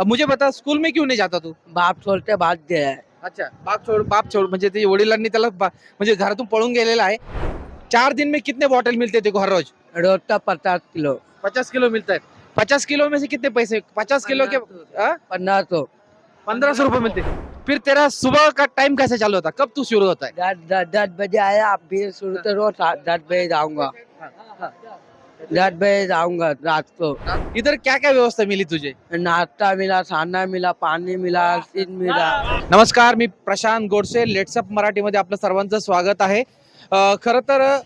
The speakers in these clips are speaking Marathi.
अब मुझे बता स्कूल में क्यों नहीं जाता तू? बाप छोड़ते बाध्य है। अच्छा बाप छोड बाप छोड म्हणजे ते वडिलांनी त्याला बा- म्हणजे घरातून पळून गेलेला आहे. चार दिन में कितने बॉटल मिलते थे हर रोज? रोज का पचास किलो। पचास किलो मिलता है. पचास किलो में से कितने पैसे पचास किलो के हाँ? पंद्रह सौ पंद्रह सौ रुपए मिलते. फिर तेरा सुबह का टाइम कैसे चालू होता? कब तू शुरू होता है? दस दस दस बजे आया आप भी शुरू तो रोज सात- दस बजे जाऊंगा। दस बजे जाऊंगा रात को। इधर क्या क्या व्यवस्था मिली तुझे? नाश्ता मिला खाना मिला पानी मिला सीन मिला। नमस्कार मी प्रशांत गोडसे लेट्सअप मराठीमध्ये आपलं सर्वांचं स्वागत आहे. खरं तर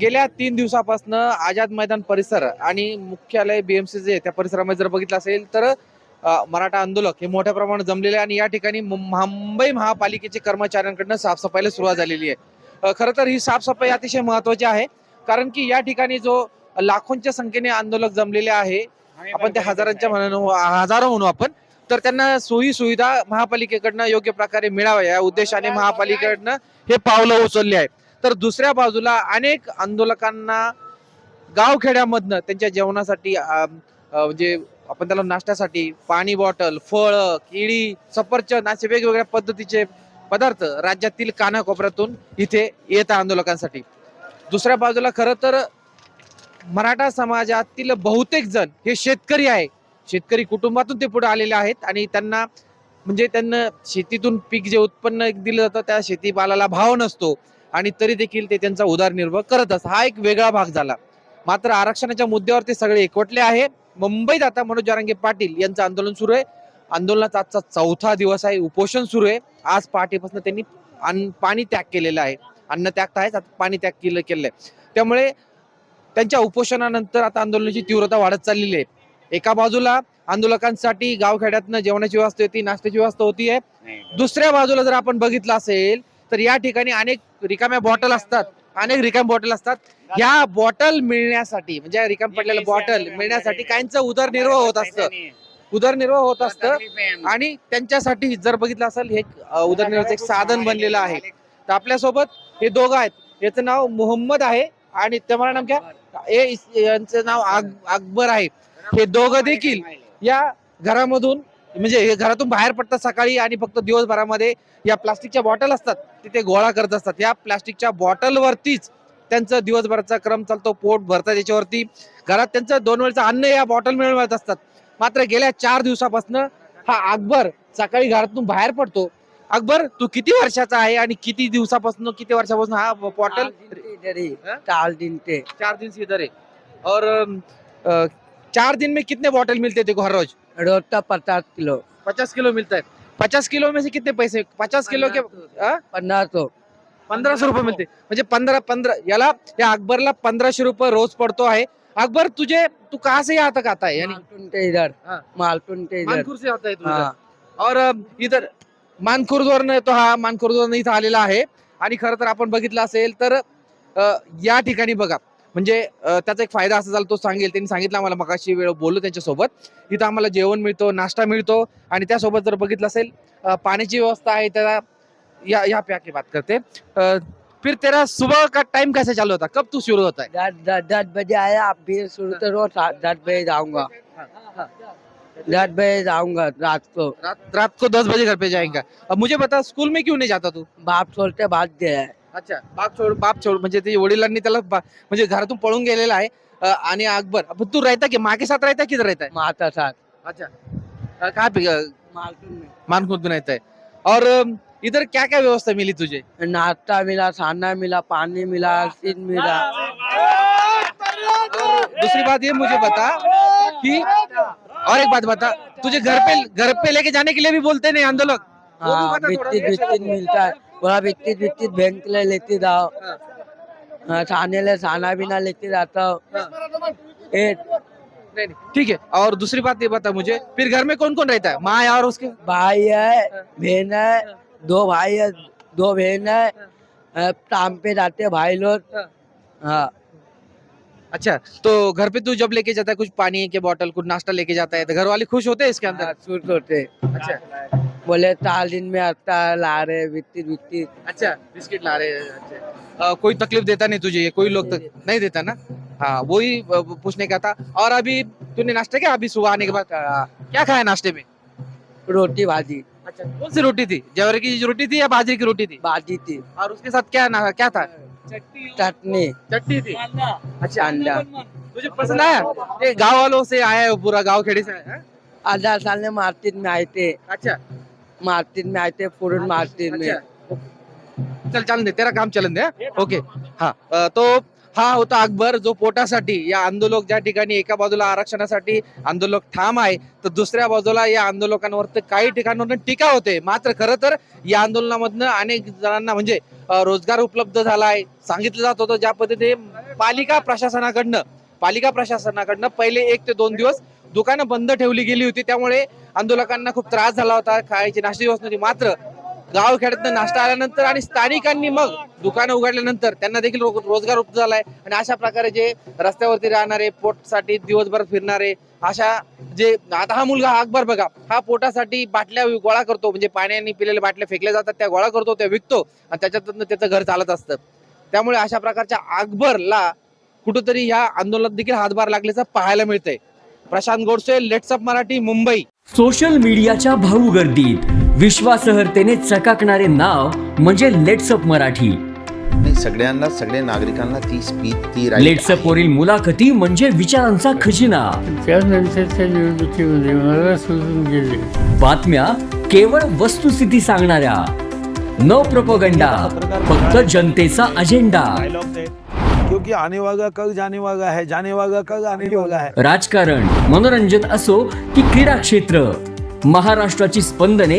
गेल्या तीन दिवसापासून आझाद मैदान परिसर आणि मुख्यालय बीएमसी जे त्या परिसरामध्ये जर बघितलं असेल तर मराठा आंदोलक हे मोठ्या प्रमाणात जमलेले आहे आणि या ठिकाणी मु- मुंबई महापालिकेचे कर्मचाऱ्यांकडनं साफसफाईला सुरुवात झालेली आहे. खरं तर ही साफसफाई अतिशय महत्वाची आहे. कारण की या ठिकाणी जो लाखोंच्या संख्येने आंदोलक जमलेले आहे. आपण ते हजारांच्या म्हणून हजारो म्हणू आपण. तर त्यांना सोयी सुविधा महापालिकेकडनं योग्य प्रकारे मिळाव्या. या उद्देशाने महापालिकेकडनं हे पावलं उचलले आहे तर दुसऱ्या बाजूला अनेक आंदोलकांना गावखेड्यामधनं त्यांच्या जेवणासाठी म्हणजे आपण त्याला नाश्त्यासाठी पाणी बॉटल फळ केळी सफरचंद असे वेगवेगळ्या पद्धतीचे पदार्थ राज्यातील कानाकोपऱ्यातून इथे येत आंदोलकांसाठी. दुसऱ्या बाजूला खरं तर मराठा समाजातील बहुतेक जण हे शेतकरी आहे. शेतकरी कुटुंबातून ते पुढे आलेले आहेत आणि त्यांना म्हणजे त्यांना शेतीतून पीक जे उत्पन्न दिलं जातं त्या शेतीमालाला भाव नसतो. आणि तरी देखील ते त्यांचा उदरनिर्वाह करत असतात. हा एक वेगळा भाग झाला. मात्र आरक्षणाच्या मुद्द्यावर ते सगळे एकवटले आहे. मुंबईत आता मनोज जारांगे पाटील यांचं आंदोलन सुरू आहे. आंदोलनाचा आजचा चौथा दिवस आहे. उपोषण सुरू आहे. आज पहाटेपासून त्यांनी अन्न पाणी त्याग केलेलं आहे. अन्न त्याग तर आहेच. आता पाणी त्याग केलं केलेलं आहे त्यामुळे त्यांच्या उपोषणानंतर आता आंदोलनाची तीव्रता वाढत चाललेली आहे. एका बाजूला आंदोलकांसाठी गावखेड्यातनं जेवणाची व्यवस्था होती नाश्त्याची व्यवस्था होती आहे दुसऱ्या बाजूला जर आपण बघितलं असेल तर या ठिकाणी अनेक रिकाम्या बॉटल असतात. अनेक रिकाम बॉटल असतात. ह्या बॉटल मिळण्यासाठी म्हणजे रिकाम पडलेल्या बॉटल मिळण्यासाठी काहींचं उदरनिर्वाह होत असतं. उदरनिर्वाह होत असतं. आणि त्यांच्यासाठी जर बघितलं असेल हे उदरनिर्वाहाचं एक साधन बनलेलं आहे. तर आपल्यासोबत हे दोघं आहेत. याचं नाव मोहम्मद आहे. आणि त्यामुळे नाम क्या हे यांचं नाव अकबर आहे. हे दोघं देखील या घरामधून म्हणजे घरातून बाहेर पडतात सकाळी आणि फक्त दिवसभरामध्ये या प्लास्टिकच्या बॉटल असतात तिथे गोळा करत असतात. या प्लास्टिकच्या बॉटलवरतीच त्यांचं दिवसभराचा क्रम चालतो पोट भरतात याच्यावरती घरात त्यांचं दोन वेळचं अन्न या बॉटल मिळवत असतात. मात्र गेल्या चार दिवसापासून हा अकबर सकाळी घरातून बाहेर पडतो. अकबर तू किती वर्षाचा आहे आणि किती दिवसापासून किती वर्षापासून हा बॉटल इधर ही हाँ? चार दिन से चार दिन से इधर है। और अम, अ, चार दिन में कितने बॉटल मिलते थे हर रोज? रोज का पचास किलो। पचास किलो मिलता है। पचास किलो में से कितने पैसे? पचास किलो के? पंद्रह सौ। पंधरा सौ। रुपये मिळते म्हणजे पंधरा पंधरा याला या अकबरला पंधराशे रुपये रोज पडतो आहे। अकबर तुझे तू कहाँ से आता है? यानी मालटून के इधर। हाँ। मालटून के इधर। मानखुर से आता है तू इधर. हाँ। और अ, इधर मानखुर्दवरनं तो हा मानखुर्दवरनं इथं आलेला आहे. आणि खरं तर आपण बघितलं असेल तर या ठिकाणी बघा. म्हणजे त्याचा एक फायदा असा झाला तो सांगेल. त्यांनी सांगितलं आम्हाला मगाशी वेळ बोललो त्यांच्यासोबत. इथं आम्हाला जेवण मिळतो नाश्ता मिळतो. आणि त्यासोबत जर बघितलं असेल पाण्याची व्यवस्था आहे त्याला या या की बात करते. फिर तेरा सुबह का टाइम कैसे चालू होता? कब तू शुरू होता है? दस दस बजे आया आप भी शुरू तो रोज दस बजे जाऊंगा। दस बजे जाऊंगा रात को। रात रात को दस बजे घर पे जाएगा। अब मुझे बता स्कूल में क्यों नहीं जाता तू? बाप छोड़ते बाध्य है। अच्छा बाप छोड बाप छोड म्हणजे ते वडिलांनी त्याला बा- म्हणजे घरातून पळून गेलेला आहे अ, आणि अकबर. अब तू रहता की माँ के साथ रहता है किधर रहता है माता साथ अच्छा. अ, कहाँ पे अ, में रहता है और अ, इधर क्या क्या व्यवस्था मिली तुझे? नाश्ता मिला खाना मिला पानी मिला सीन मिला. और दूसरी बात ये मुझे बता कि और एक बात बता तुझे घर पे घर पे लेके जाने के लिए भी बोलते नहीं भी हाँ। बिस्किट बिस्किट मिलता है। बोला बिस्किट बिस्किट बैंक ले लेते जाओ हाँ, हाँ, खाने ले खाना भी ना लेती जाता हूँ हाँ। ए, नहीं नहीं ठीक है और दूसरी बात ये बता मुझे फिर घर में कौन कौन रहता है? माँ और उसके? भाई है बहन है दो भाई है दो बहन है अ, काम पे जाते हैं भाई लोग। हाँ। हाँ अच्छा तो घर पे तू जब लेके जाता है कुछ पानी के बोतल कुछ नाश्ता लेके जाता है तो घर वाले खुश होते हैं इसके अंदर? हाँ, छूट होते अच्छा। बोले चार दिन में आता ला रहे बिस्किट बिस्किट अच्छा बिस्किट ला रहे अच्छा। अ, कोई तकलीफ़ देता नहीं तुझे ये? कोई लोग तक नहीं देता। ना? हाँ वही पूछने का था। और अभी तूने नाश्ता किया? अभी सुबह आने के बाद? हाँ, क्या खाया नाश्ते में? रोटी भाजी। अच्छा कौन सी रोटी थी? जवार की रोटी थी या बाजरे की रोटी थी? भाजी थी। और उसके साथ क्या क्या था? चटनी चटनी थी अच्छा अंडा. तुझे पसंद आया ये गांव वालों से आया है पूरा गांव खेड़ी से आया है? साल में मार्केट में आए थे अच्छा. मार्केट में आए थे फूड मार्केट में. अच्छा. चल चलन दे तेरा काम चलन दे हा? ओके हा. अ, तो हा होता अकबर जो पोटासाठी या आंदोलक ज्या ठिकाणी एका बाजूला आरक्षणासाठी आंदोलक ठाम आहे तर दुसऱ्या बाजूला या आंदोलकांवर तर काही ठिकाणावर टीका होते. मात्र खरं तर या आंदोलनामधनं अनेक जणांना म्हणजे रोजगार उपलब्ध झाला आहे सांगितलं जात होतं ज्या पद्धतीने पालिका प्रशासनाकडनं पालिका प्रशासनाकडनं पहिले एक ते दोन दिवस दुकानं बंद ठेवली गेली होती. त्यामुळे आंदोलकांना खूप त्रास झाला होता खायची नाश्ती व्यवस्था नव्हती. मात्र गावखेड्यातनं नाश्ता आल्यानंतर आणि स्थानिकांनी मग दुकानं उघडल्यानंतर त्यांना देखील रो- रोजगार उपलब्ध झालाय. आणि अशा प्रकारे जे रस्त्यावरती राहणारे पोटसाठी दिवसभर फिरणारे अशा जे आता हा मुलगा हा अकबर बघा हा पोटासाठी बाटल्या गोळा करतो. म्हणजे पाण्याने पिलेल्या बाटल्या फेकल्या जातात त्या गोळा करतो त्या विकतो आणि त्याच्यातून त्याचं घर चालत असतं. त्यामुळे अशा प्रकारच्या अकबरला कुठंतरी ह्या आंदोलनात देखील हातभार लागल्याचं पाहायला मिळतंय. प्रशांत गोडसे लेट्सअप मराठी मुंबई. सोशल मीडियाच्या भाऊ गर्दीत. विश्वासार्हतेने चकाकणारे नाव म्हणजे लेट्सअप मराठी. नाही सगळ्यांना सगळ्या नागरिकांना ती स्पीच ती right लेट्सअप वरील मुलाखती म्हणजे विचारांचा खजिना. त्यानंतरच्या निवडणुकीमध्ये मला सोडून गेले. बातम्या केवळ वस्तुस्थिती सांगणाऱ्या. न प्रपोगंडा फक्त जनतेचा अजेंडा डायलॉग्स आहेत क्योंकि आने वाला कल जाने वाला है जाने वाला कल आने वाला है. राजकारण मनोरंजन असो की क्रीडा क्षेत्र. महाराष्ट्राची स्पंदने